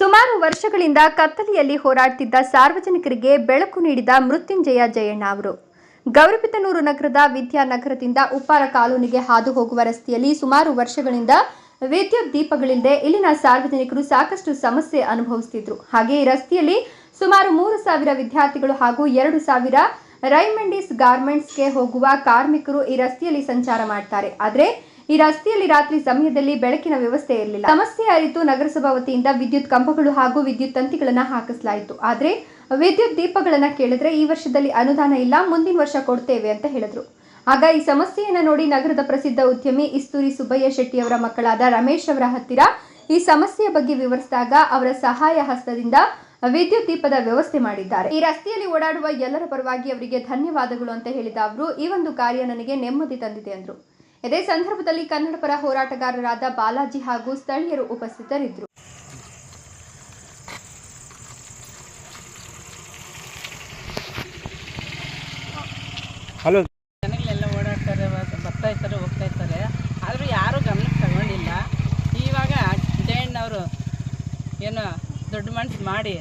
ಸುಮಾರು ವರ್ಷಗಳಿಂದ ಕತ್ತಲೆಯಲ್ಲಿ ಹೋರಾಡ್ತಿದ್ದ ಸಾರ್ವಜನಿಕರಿಗೆ ಬೆಳಕು ನೀಡಿದ ಮೃತ್ಯುಂಜಯ ಜಯಣ್ಣ ಅವರು. ಗೌರಿಬಿದನೂರು ನಗರದ ವಿದ್ಯಾನಗರದಿಂದ ಉಪ್ಪಾರ ಕಾಲೋನಿಗೆ ಹಾದು ಹೋಗುವ ರಸ್ತೆಯಲ್ಲಿ ಸುಮಾರು ವರ್ಷಗಳಿಂದ ವಿದ್ಯುತ್ ದೀಪಗಳಿಲ್ಲದೆ ಇಲ್ಲಿನ ಸಾರ್ವಜನಿಕರು ಸಾಕಷ್ಟು ಸಮಸ್ಯೆ ಅನುಭವಿಸುತ್ತಿದ್ರು ಹಾಗೆ ಈ ರಸ್ತೆಯಲ್ಲಿ ಸುಮಾರು ಮೂರು ಸಾವಿರ ವಿದ್ಯಾರ್ಥಿಗಳು ಹಾಗೂ ಎರಡು ಸಾವಿರ ರೈಮಂಡೀಸ್ ಗಾರ್ಮೆಂಟ್ಸ್ಗೆ ಹೋಗುವ ಕಾರ್ಮಿಕರು ಈ ರಸ್ತೆಯಲ್ಲಿ ಸಂಚಾರ ಮಾಡ್ತಾರೆ. ಆದ್ರೆ ಈ ರಸ್ತೆಯಲ್ಲಿ ರಾತ್ರಿ ಸಮಯದಲ್ಲಿ ಬೆಳಕಿನ ವ್ಯವಸ್ಥೆ ಇರಲಿಲ್ಲ. ಸಮಸ್ಯೆ ಅರಿತು ನಗರಸಭಾ ವತಿಯಿಂದ ವಿದ್ಯುತ್ ಕಂಬಗಳು ಹಾಗೂ ವಿದ್ಯುತ್ ತಂತಿಗಳನ್ನು ಹಾಕಿಸಲಾಯಿತು. ಆದರೆ ವಿದ್ಯುತ್ ದೀಪಗಳನ್ನು ಕೇಳಿದ್ರೆ ಈ ವರ್ಷದಲ್ಲಿ ಅನುದಾನ ಇಲ್ಲ, ಮುಂದಿನ ವರ್ಷ ಕೊಡ್ತೇವೆ ಅಂತ ಹೇಳಿದ್ರು. ಆಗ ಈ ಸಮಸ್ಯೆಯನ್ನು ನೋಡಿ ನಗರದ ಪ್ರಸಿದ್ಧ ಉದ್ಯಮಿ ಇಸ್ತೂರಿ ಸುಬ್ಬಯ್ಯ ಶೆಟ್ಟಿ ಅವರ ಮಕ್ಕಳಾದ ರಮೇಶ್ ಅವರ ಹತ್ತಿರ ಈ ಸಮಸ್ಯೆಯ ಬಗ್ಗೆ ವಿವರಿಸಿದಾಗ ಅವರ ಸಹಾಯ ಹಸ್ತದಿಂದ ವಿದ್ಯುತ್ ದೀಪದ ವ್ಯವಸ್ಥೆ ಮಾಡಿದ್ದಾರೆ. ಈ ರಸ್ತೆಯಲ್ಲಿ ಓಡಾಡುವ ಎಲ್ಲರ ಪರವಾಗಿ ಅವರಿಗೆ ಧನ್ಯವಾದಗಳು ಅಂತ ಹೇಳಿದ ಅವರು, ಈ ಒಂದು ಕಾರ್ಯ ನನಗೆ ನೆಮ್ಮದಿ ತಂದಿದೆ ಅಂದ್ರು. ಇದೇ ಸಂದರ್ಭದಲ್ಲಿ ಕನ್ನಡ ಪರ ಹೋರಾಟಗಾರರಾದ ಬಾಲಾಜಿ ಹಾಗೂ ಸ್ಥಳೀಯರು ಉಪಸ್ಥಿತರಿದ್ದರು. ಹಲೋ. ಜನಗಳೆಲ್ಲ ಓಡಾಡ್ತಾರೆ ಬರ್ತಾ ಇರ್ತಾರೆ ಹೋಗ್ತಾ ಇರ್ತಾರೆ. ಆದರೂ ಯಾರೂ ಗಮನಕ್ಕೆ ತಗೊಂಡಿಲ್ಲ. ಇವಾಗ ಜಯಣ್ಣವರು ಏನೋ ದೊಡ್ಡ ಮನಸ್ಸು ಮಾಡಿ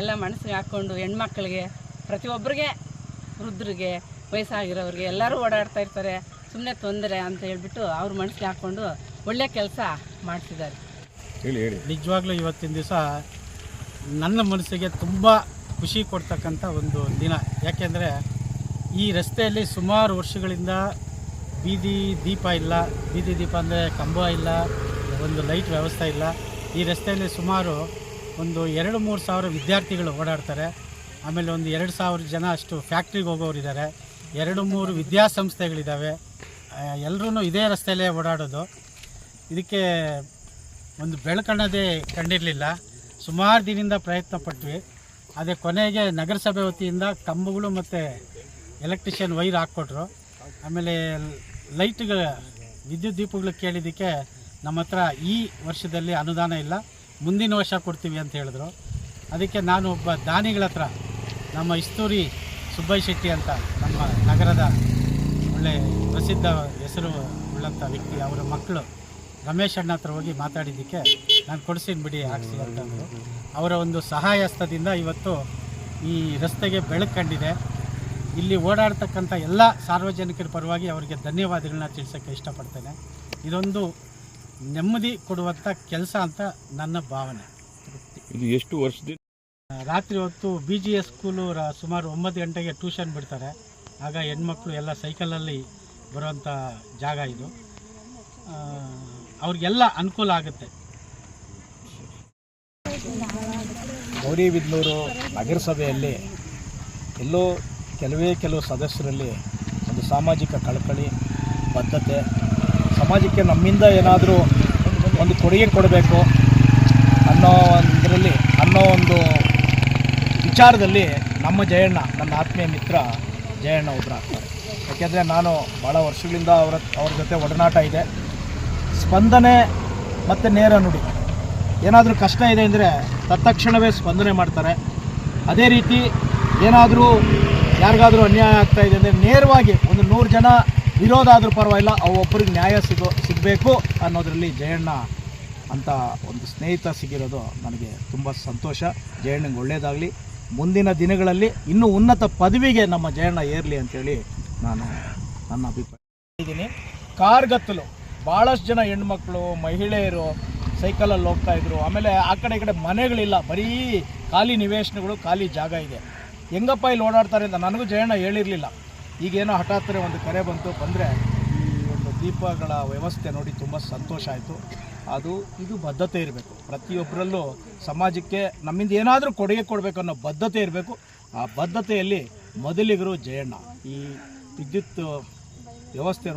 ಎಲ್ಲ ಮನಸ್ಸಿಗೆ ಹಾಕ್ಕೊಂಡು ಹೆಣ್ಮಕ್ಳಿಗೆ ಪ್ರತಿಯೊಬ್ಬರಿಗೆ ವೃದ್ಧರಿಗೆ ವಯಸ್ಸಾಗಿರೋರಿಗೆ ಎಲ್ಲರೂ ಓಡಾಡ್ತಾ ಇರ್ತಾರೆ. ಸುಮ್ಮನೆ ತೊಂದರೆ ಅಂತ ಹೇಳ್ಬಿಟ್ಟು ಅವ್ರ ಮನಸ್ಸಿಗೆ ಹಾಕ್ಕೊಂಡು ಒಳ್ಳೆ ಕೆಲಸ ಮಾಡ್ತಿದ್ದಾರೆ. ಹೇಳಿ ಹೇಳಿ. ನಿಜವಾಗ್ಲೂ ಇವತ್ತಿನ ದಿವಸ ನನ್ನ ಮನಸ್ಸಿಗೆ ತುಂಬ ಖುಷಿ ಕೊಡ್ತಕ್ಕಂಥ ಒಂದು ದಿನ. ಯಾಕೆಂದರೆ ಈ ರಸ್ತೆಯಲ್ಲಿ ಸುಮಾರು ವರ್ಷಗಳಿಂದ ಬೀದಿ ದೀಪ ಇಲ್ಲ. ಬೀದಿ ದೀಪ ಅಂದರೆ ಕಂಬ ಇಲ್ಲ ಒಂದು ಲೈಟ್ ವ್ಯವಸ್ಥೆ ಇಲ್ಲ. ಈ ರಸ್ತೆಯಲ್ಲಿ ಸುಮಾರು ಒಂದು ಎರಡು ಮೂರು ಸಾವಿರ ವಿದ್ಯಾರ್ಥಿಗಳು ಓಡಾಡ್ತಾರೆ. ಆಮೇಲೆ ಒಂದು ಎರಡು ಸಾವಿರ ಜನ ಅಷ್ಟು ಫ್ಯಾಕ್ಟ್ರಿಗೆ ಹೋಗೋರಿದ್ದಾರೆ. ಎರಡು ಮೂರು ವಿದ್ಯಾಸಂಸ್ಥೆಗಳಿದ್ದಾವೆ. ಎಲ್ಲರೂ ಇದೇ ರಸ್ತೆಯಲ್ಲೇ ಓಡಾಡೋದು. ಇದಕ್ಕೆ ಒಂದು ಬೆಳಕನ್ನೋದೇ ಕಂಡಿರಲಿಲ್ಲ. ಸುಮಾರು ದಿನದಿಂದ ಪ್ರಯತ್ನ ಪಟ್ವಿ. ಅದೇ ಕೊನೆಗೆ ನಗರಸಭೆ ವತಿಯಿಂದ ಕಂಬಗಳು ಮತ್ತು ಎಲೆಕ್ಟ್ರಿಷಿಯನ್ ವೈರ್ ಹಾಕ್ಕೊಟ್ರು. ಆಮೇಲೆ ಲೈಟ್ಗಳ ವಿದ್ಯುತ್ ದೀಪಗಳು ಕೇಳಿದ್ದಕ್ಕೆ ನಮ್ಮ ಹತ್ರ ಈ ವರ್ಷದಲ್ಲಿ ಅನುದಾನ ಇಲ್ಲ. ಮುಂದಿನ ವರ್ಷ ಕೊಡ್ತೀವಿ ಅಂತ ಹೇಳಿದ್ರು. ಅದಕ್ಕೆ ನಾನು ಒಬ್ಬ ದಾನಿಗಳ ಹತ್ರ ನಮ್ಮ ಇಸ್ತೂರಿ ಸುಬ್ಬೈ ಶೆಟ್ಟಿ ಅಂತ ನಮ್ಮ ನಗರದ ಒಳ್ಳೆ ಪ್ರಸಿದ್ಧ ಹೆಸರು ಉಳ್ಳಂಥ ವ್ಯಕ್ತಿ ಅವರ ಮಕ್ಕಳು ರಮೇಶ್ ಅಣ್ಣ ಹತ್ರ ಹೋಗಿ ಮಾತಾಡಿದ್ದಕ್ಕೆ ನಾನು ಕೊಡಿಸಿದ್ ಬಿಡಿ ಹಾಕ್ಸಿ ಅಂತಂದರು ಅವರ ಒಂದು ಸಹಾಯಸ್ಥದಿಂದ ಇವತ್ತು ಈ ರಸ್ತೆಗೆ ಬೆಳಕು ಕಂಡಿದೆ. ಇಲ್ಲಿ ಓಡಾಡ್ತಕ್ಕಂಥ ಎಲ್ಲ ಸಾರ್ವಜನಿಕರ ಪರವಾಗಿ ಅವರಿಗೆ ಧನ್ಯವಾದಗಳನ್ನ ತಿಳಿಸೋಕ್ಕೆ ಇಷ್ಟಪಡ್ತೇನೆ. ಇದೊಂದು ನೆಮ್ಮದಿ ಕೊಡುವಂಥ ಕೆಲಸ ಅಂತ ನನ್ನ ಭಾವನೆ. ಇದು ಎಷ್ಟು ವರ್ಷದಿಂದ? ರಾತ್ರಿ ಹೊತ್ತು ಬಿ ಜಿ ಎಸ್ ಸ್ಕೂಲು ಸುಮಾರು ಒಂಬತ್ತು ಗಂಟೆಗೆ ಟ್ಯೂಷನ್ ಬಿಡ್ತಾರೆ. ಆಗ ಹೆಣ್ಮಕ್ಳು ಎಲ್ಲ ಸೈಕಲಲ್ಲಿ ಬರುವಂಥ ಜಾಗ ಇದು. ಅವ್ರಿಗೆಲ್ಲ ಅನುಕೂಲ ಆಗುತ್ತೆ. ಗೌರಿಬಿದ್ನೂರು ನಗರಸಭೆಯಲ್ಲಿ ಎಲ್ಲೋ ಕೆಲವೇ ಕೆಲವು ಸದಸ್ಯರಲ್ಲಿ ಒಂದು ಸಾಮಾಜಿಕ ಕಳಕಳಿ, ಬದ್ಧತೆ, ಸಮಾಜಕ್ಕೆ ನಮ್ಮಿಂದ ಏನಾದರೂ ಒಂದು ಕೊಡುಗೆ ಕೊಡಬೇಕು ಅನ್ನೋ ಒಂದರಲ್ಲಿ ಅನ್ನೋ ಒಂದು ವಿಚಾರದಲ್ಲಿ ನಮ್ಮ ಜಯಣ್ಣ, ನನ್ನ ಆತ್ಮೀಯ ಮಿತ್ರ ಜಯಣ್ಣ ಒಬ್ಬರ ಆಗ್ತಾರೆ. ಯಾಕೆಂದರೆ ನಾನು ಭಾಳ ವರ್ಷಗಳಿಂದ ಅವರ ಅವ್ರ ಜೊತೆ ಒಡನಾಟ ಇದೆ. ಸ್ಪಂದನೆ ಮತ್ತು ನೇರ ನುಡಿ. ಏನಾದರೂ ಕಷ್ಟ ಇದೆ ಅಂದರೆ ತತ್ಕ್ಷಣವೇ ಸ್ಪಂದನೆ ಮಾಡ್ತಾರೆ. ಅದೇ ರೀತಿ ಏನಾದರೂ ಯಾರಿಗಾದರೂ ಅನ್ಯಾಯ ಆಗ್ತಾ ಇದೆ ಅಂದರೆ ನೇರವಾಗಿ ಒಂದು ನೂರು ಜನ ವಿರೋಧ ಆದರೂ ಪರವಾಗಿಲ್ಲ ಅವೊಬ್ಬರಿಗೆ ನ್ಯಾಯ ಸಿಗೋ ಸಿಗಬೇಕು ಅನ್ನೋದರಲ್ಲಿ ಜಯಣ್ಣ ಅಂತ ಒಂದು ಸ್ನೇಹಿತ ಸಿಗಿರೋದು ನನಗೆ ತುಂಬ ಸಂತೋಷ. ಜಯಣ್ಣಂಗೆ ಒಳ್ಳೆಯದಾಗಲಿ ಮುಂದಿನ ದಿನಗಳಲ್ಲಿ ಇನ್ನೂ ಉನ್ನತ ಪದವಿಗೆ ನಮ್ಮ ಜಯಣ್ಣ ಏರಲಿ ಅಂತೇಳಿ ನಾನು ನನ್ನ ಅಭಿಪ್ರಾಯ. ಇದ್ದೀನಿ. ಕಾರ್ಗತ್ತಲು ಭಾಳಷ್ಟು ಜನ ಹೆಣ್ಮಕ್ಳು, ಮಹಿಳೆಯರು ಸೈಕಲಲ್ಲಿ ಹೋಗ್ತಾ ಇದ್ರು. ಆಮೇಲೆ ಆ ಕಡೆ ಈ ಕಡೆ ಮನೆಗಳಿಲ್ಲ. ಬರೀ ಖಾಲಿ ನಿವೇಶನಗಳು, ಖಾಲಿ ಜಾಗ ಇದೆ. ಹೆಂಗಪ್ಪ ಇಲ್ಲಿ ಓಡಾಡ್ತಾರೆ ಅಂತ ನನಗೂ ಜಯಣ್ಣ ಹೇಳಿರಲಿಲ್ಲ. ಈಗೇನೋ ಹಠಾತ್ತರೆ ಒಂದು ಕರೆ ಬಂತು. ಬಂದರೆ ದೀಪಗಳ ವ್ಯವಸ್ಥೆ ನೋಡಿ ತುಂಬ ಸಂತೋಷ ಆಯಿತು. ಅದು ಇದು ಬದ್ಧತೆ ಇರಬೇಕು. ಪ್ರತಿಯೊಬ್ಬರಲ್ಲೂ ಸಮಾಜಕ್ಕೆ ನಮ್ಮಿಂದ ಏನಾದರೂ ಕೊಡುಗೆ ಕೊಡಬೇಕು ಅನ್ನೋ ಬದ್ಧತೆ ಇರಬೇಕು. ಆ ಬದ್ಧತೆಯಲ್ಲಿ ಮೊದಲಿಗರು ಜಯಣ್ಣ. ಈ ವಿದ್ಯುತ್ ವ್ಯವಸ್ಥೆ